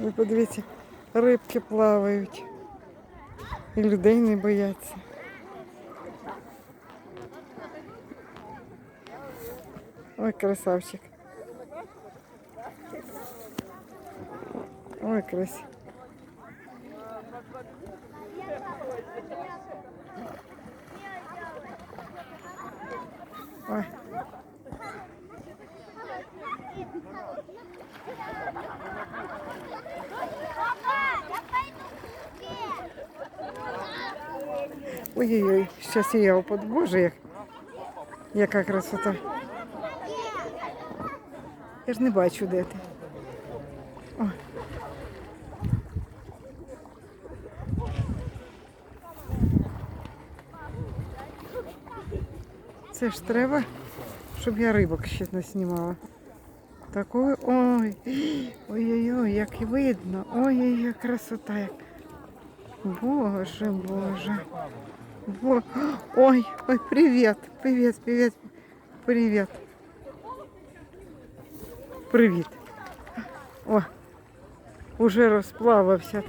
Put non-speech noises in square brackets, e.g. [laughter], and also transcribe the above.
Ви подивіться, рибки плавають. І людей не бояться. Ой, красавчик. Ой, красивый. Ой. Ой-ой-ой, сейчас я упаду. Боже, як, яка красота. Я ж не бачу, де ти. О. Це ж треба, щоб я рибок ще не знімала. Такої. Ой. [gasps] Ой-ой-ой, як видно. Ой-ой-ой, красота. як. Боже, боже. Бо... Ой, ой, привіт, привіт, привіт, привіт. Привіт. О, уже розплавився.